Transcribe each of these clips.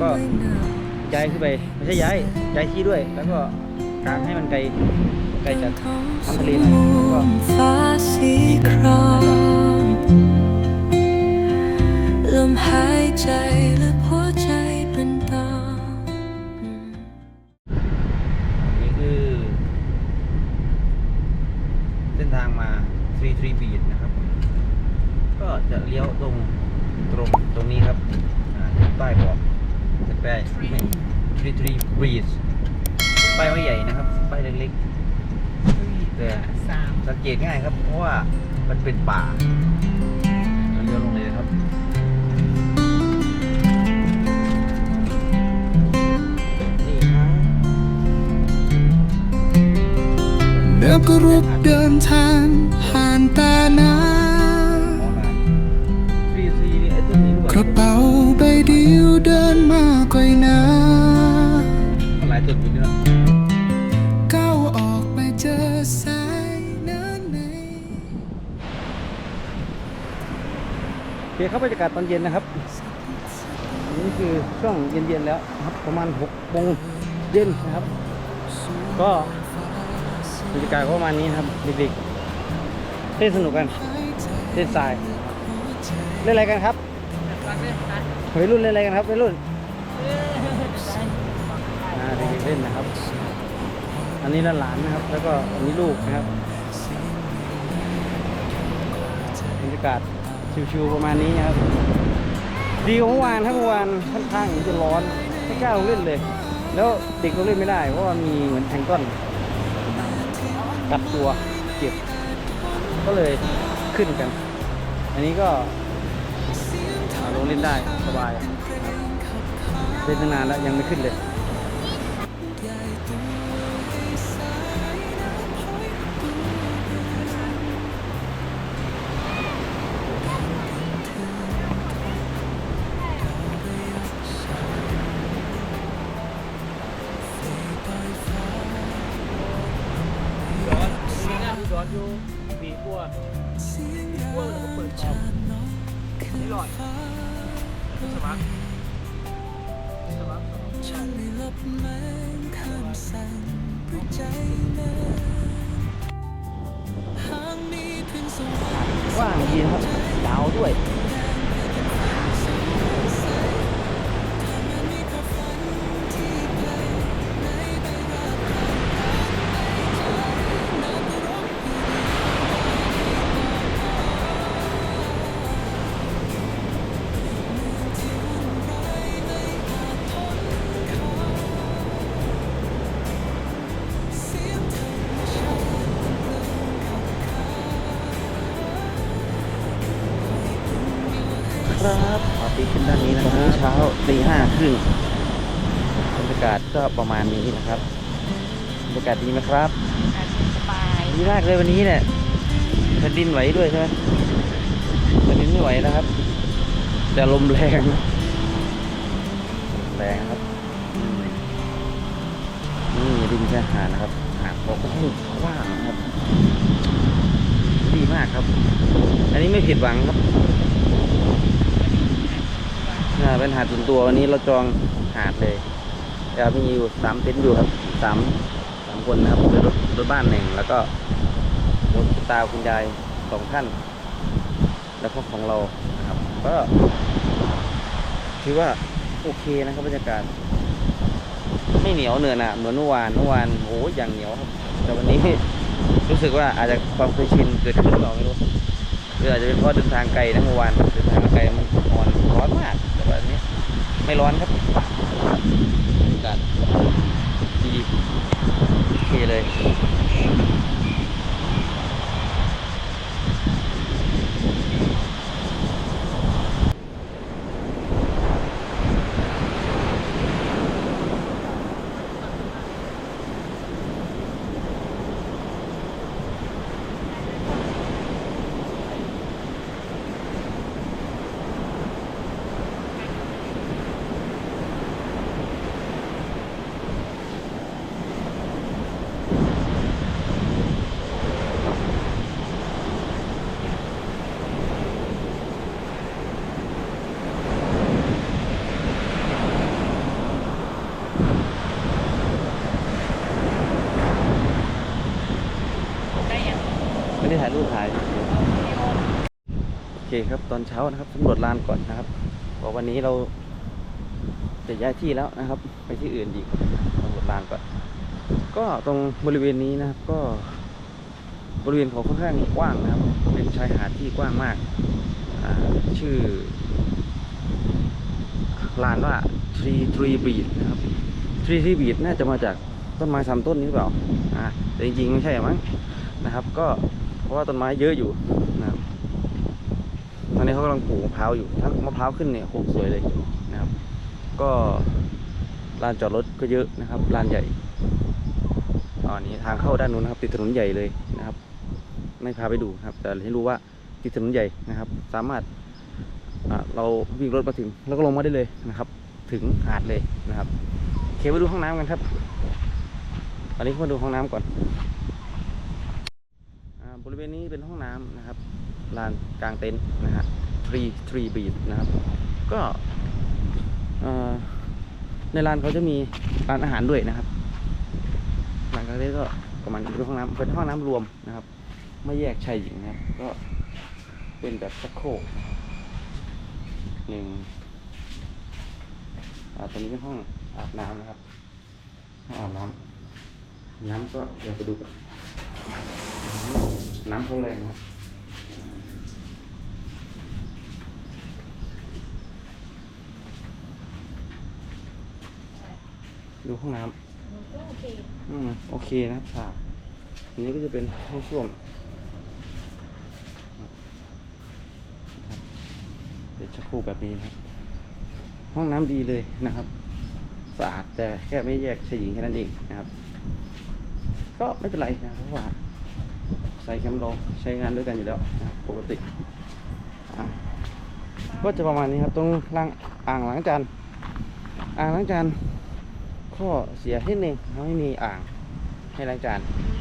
ก็ย้ายขึ้นไปไม่ใช่ย้ายย้ายที่ด้วย แล้วก็กางให้มันไกลไกลจากท้องทะเลหน่อยแล้วก็ 33 Beach ป้ายไม่ใหญ่นะครับป้ายเล็กๆแต่สังเกตง่ายครับ เพราะว่ามันเป็นป่าเราเลี้ยวลงเลยครับนี่ครับเดิมก็รุกเดินทางผ่านตาน้หมอลานฟรีซีนี่ไอ้ต้นนี้ด้วำยกระเป๋าใบเดียวเดินมาไกลนา เคครับบรรยากาศตอนเย็นนะครับ นี่คือช่วงเย็นๆแล้วนะครับประมาณ6โมงเย็นนะครับ ก็บรรยากาศก็ประมาณนี้นะครับเด็กๆเล่นสนุกกันเล่นทรายเล่นอะไรกันครับวัยรุ่นเล่นอะไรกันครับวัยรุ่นอ่าเด็กๆเล่นนะครับ อันนี้หลานนะครับ แล้วก็อันนี้ลูกนะครับบรรยากาศ ชิวๆประมาณนี้นะครับ ดีกว่าเมื่อวานครับเมื่อวานค่อนข้างจะร้อนไม่กล้าลงเล่นเลย แล้วเด็กลงเล่นไม่ได้ เพราะว่ามีเหมือนแทงก้อนกัดตัวเจ็บก็เลยขึ้นกัน อันนี้ก็ลงเล่นได้สบายเล่นตั้งนานแล้วยังไม่ขึ้นเลย มีหน้อนอยู่มีพวกัวแล้วก็เปิดคอมนี่หลอดสมัครสมัครฉันไม่ลบแม้นคำสั่งด้วยใจนั้นหากมีเพียงสวรรค์ว่างดีครับดาวด้วย ครับขอตีขึ้นด้านนี้นะครับเช้าตีห้าครึ่งบรรยากาศก็ประมาณนี้นะครับบรรยากาศดีไหมครับสบายดีมากเลยวันนี้เนี่ยแผ่นดินไหวด้วยใช่ไหมแผ่นดินไม่ไหวนะครับ แต่ลมแรงนะแรงครับอืมนี่ริมชายหาดนะครับหาดเขาก็ให้กว้างนะครับ ดีมากครับ อันนี้ไม่ผิดหวังครับอ่า เป็นหาดส่วนตัววันนี้เราจองหาดเลยแต่มีอยู่สามเต็นท์อยู่ครับสามสามคนนะครับเป็นรถรถบ้านหนึ่งแล้วก็รถตาคุณยายสองท่าน แล้วก็ของเรานะครับก็ถือว่าโอเคนะครับบรรยากาศไม่เหนียวเนือนะเหมือนเมื่อวานเมื่อวานโอ้ยอย่างเหนียวครับ แต่วันนี้รู้สึกว่าอาจจะความเคยชินเกิดขึ้นหรือเปล่าไม่รู้หรืออาจจะเป็นเพราะเดินทางไกลนะเมื่อวานเดินทางไกลมันอ่อนร้อนมากแต่ว่าอันนี้ ไม่ร้อนครับอากาศดีโอเคเลย ครับตอนเช้านะครับสำรวจลานก่อนนะครับเพราะวันนี้เราจะย้ายที่แล้วนะครับ ไปที่อื่นอีกสำรวจลานก่อนก็ตรงบริเวณนี้นะครับ ก็บริเวณเขาค่อนข้างกว้างนะครับ เป็นชายหาดที่กว้างมากาชื่อลานว่า Tree Tree Beach นะครับ Tree Tree Beach น่าจะมาจากต้นไม้สามต้นนี้หรือเปล่าอ่าแต่จริงๆไม่ใช่มั้งนะครับ ก็เพราะว่าต้นไม้เยอะอยู่นะครับตอนนี้ เขากำลังปลูกมะพร้าวอยู่ทั้งมะพร้าวขึ้นเนี่ยโคสวยเลยนะครับ ก็ลานจอดรถก็เยอะนะครับลานใหญ่ตอนนี้ทางเข้าด้านนู้นนะครับ ติดถนนใหญ่เลยนะครับ ไม่พาไปดูครับ แต่ให้รู้ว่าติดถนนใหญ่นะครับ สามารถเราวิ่งรถมาถึง แล้วก็ลงมาได้เลยนะครับ ถึงหาดเลยนะครับเคมาดูห้องน้ำกันครับตอนนี้มาดูห้องน้ำก่อนอบริเวณนี้เป็นห้องน้ำนะครับลานกลางเต็นท์นะฮะท รีทรีบีดนะครับ ก็ในร้านเขาจะมีร้านอาหารด้วยนะครับร้านกลางเต็นท์ก็ประมาณเป็นห้องน้ำเป็นห้องน้ำรวมนะครับ ไม่แยกชายหญิงนะครับ ก็เป็นแบบชักโครกหนึ่งอ่าตรงนี้เป็นห้องอาบน้ำนะครับห้องอาบน้ำน้ำก็เดี๋ยวไปดูกันน้ำเขาแรงนะครับ ดูห้องน้ำอืมโอเคนะครับสะอาดอันนี้ก็จะเป็นห้องส้วมเป็นชักโครกแบบนี้นะครับ ห้องน้ำดีเลยนะครับ สะอาดแต่แค่ไม่แยกชายหญิงแค่นั้นเองนะครับ ก็ไม่เป็นไรนะเพราะว่า ใส่แคมป์เราใช้งานด้วยกันอยู่แล้วนะครับปกติอะก็จะประมาณนี้ครับตรงล่างอ่างล้างจานอ่างล้างจาน ข้อเสียนิดนึงเขาไม่มีอ่างให้ล้างจานมัน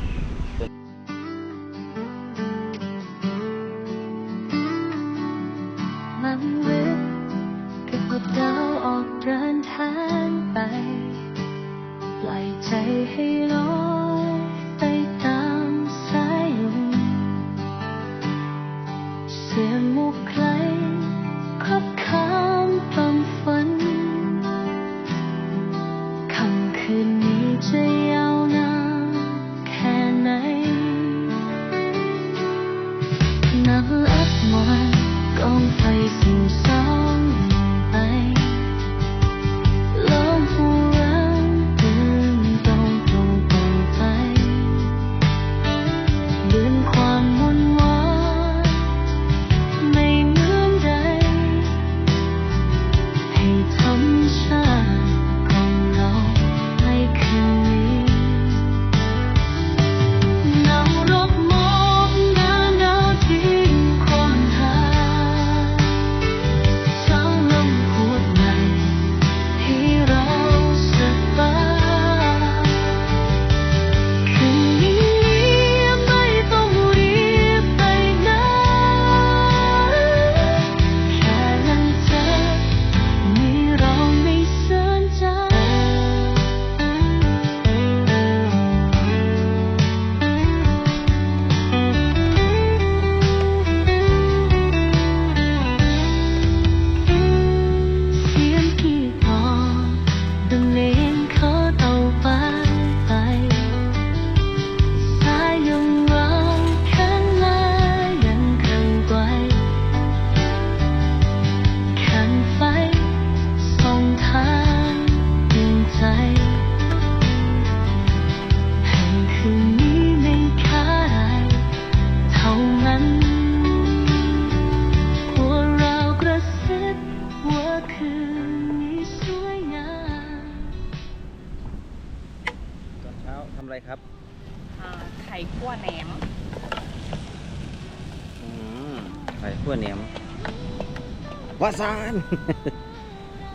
วาซาน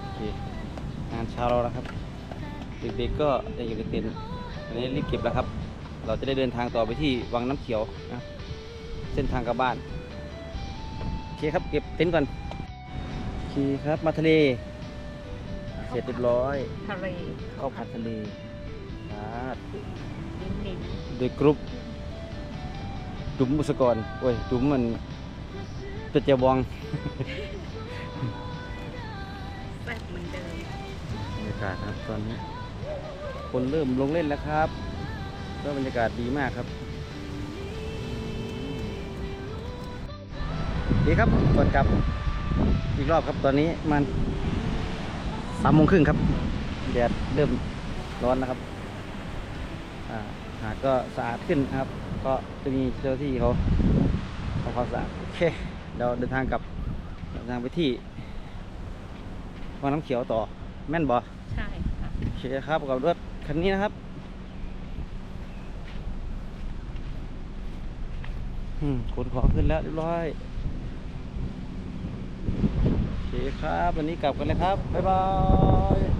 โอเคงานเช้าเราแล้วครับ เด็กๆก็ยังอยู่ในเต็นท์อันนี้รีบเก็บแล้วครับ เราจะได้เดินทางต่อไปที่วังน้ำเขียวนะครับเส้นทางกลับบ้านโอเคครับเก็บเต็นท์ก่อนโอเคครับมาทะเลอะเสร็จเรียบร้อยทะเลข้าวผัดทะเลครับนิ่มโดยกรุ๊ปจุ๋มบุษกรโอ้ยจุ๋มมันตัวเจียวบองากาศครับตอนนี้ คนเริ่มลงเล่นแล้วครับก็บรรยากาศดีมากครับดีครับก่อนกลับอีกรอบครับตอนนี้มันสามโมงครึ่งครับแดดเริ่มร้อนนะครับหาดก็สะอาดขึ้นนะครับ ก็จะมีเจ้าที่เขาทำความสะอาดโอเคเดี๋ยวเดินทางกลับเดินทางไปที่วังน้ำเขียวต่อแม่นบอ ช่ค่ะโอเคครับกับรถคันนี้นะครับอืมขนของขึ้นแล้วเรียบร้อยโอเคครับ วันนี้กลับกันเลยครับ บ๊ายบาย